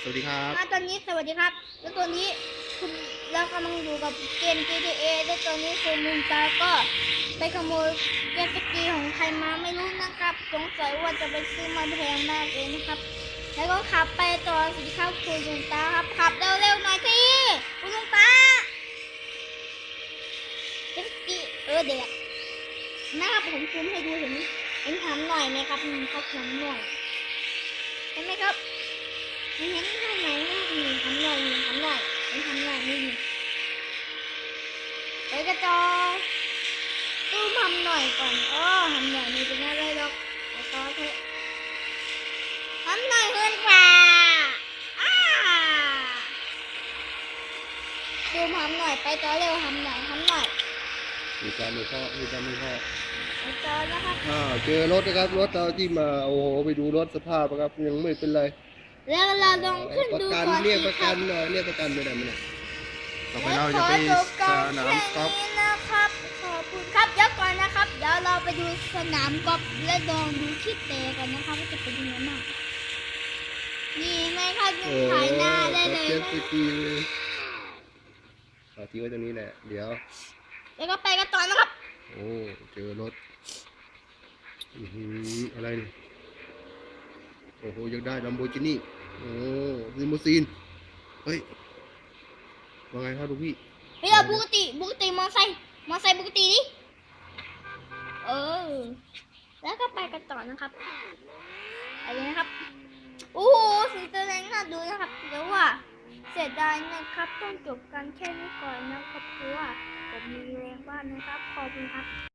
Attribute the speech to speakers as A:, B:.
A: สวัสดีครับ
B: ตอนนี้สวัสดีครับ แล้วตอนนี้คุณเรากำลังอยู่กับเกม GTA และตอนนี้คุณลุงตาก็ไปขโมยเจ็ตสกีของใครมาไม่รู้นะครับ สงสัยว่าจะไปซื้อมาแพงมากเลยนะครับ แล้วก็ขับไปต่อสิครับคุณลุงตาครับ ขับเร็วๆหน่อยสิคุณลุงตาเจสกีเออเด็กนะครับผมซูมให้ดูเห็นเห็นทำหน่อยไหมครับมีเขาทำหน่อยเห็นไหมครับ เห็นทำไหนนะมีทำหน่อยมีทำหน่อยมีทำหน่อยนี่นี่ไปกระจอตู้ทำหน่อยก่อนอ้อทำหน่อยนี่เป็นอะไรหรอกแล้วก็เถอะทำหน่อยเพื่อนกว่าอ้าตู้ทำหน่อยไปต่อเร็วทำหน่อยทำหน่อย
A: มีจานมีข้อมีจานมีข้อ
B: ไปต่อนะครับ
A: อ่าเจอรถนะครับรถเราที่มาโอ้โหไปดูรถสภาพนะครับยังไม่เป็นไร
B: แล้วเราลองขึ้น
A: ประ
B: ดู
A: กัน
B: ก่อน
A: เรียก
B: สิ
A: ประ
B: ค
A: กั
B: รั
A: น
B: บ
A: หน่อยเรียกประกันไปไหนมาเนี่ยต่อไป
B: และ
A: เรา
B: ข
A: จะ
B: อ
A: ไป
B: จบ
A: ส
B: การ
A: นาม
B: แข่ง
A: กอล์ฟ
B: นี้นะครับขอบคุณครับเดี๋ยวก่อนนะครับ เดี๋ยวเราไปดูสนามกอล์ฟและลองดูที่เตะกันนะครับว่าจะเป็นยังไงบ้างนี่ไหมครับยัง
A: โอ้
B: ถ่ายหน้าได้เลย
A: เจ็ต
B: นะ
A: สกีเลยเอาทิ้งไว้ตรงนี้แหละ เดี๋ยว
B: แล้วก็ไปกันต่อนะครับ
A: โอ้ เจอรถ อือหืออะไรนี่ โอ้โหอยากได้ลัมโบกินี่โอ้ลิมูซีน เฮ้ยว่าไงครับลูกพี่
B: เฮ้ยเราปกติปกติมอไซค์มอไซค์ปกติดิเออ แล้วก็ไปกันต่อนะครับอะไรนะครับ โอ้โหสีแสดงน่าดูนะครับแต่ว่าเสียดายนะครับ ต้องจบกันแค่นี้ก่อนนะครับเพราะว่าผมมีแรงบ้านนะครับ ขอบคุณครับ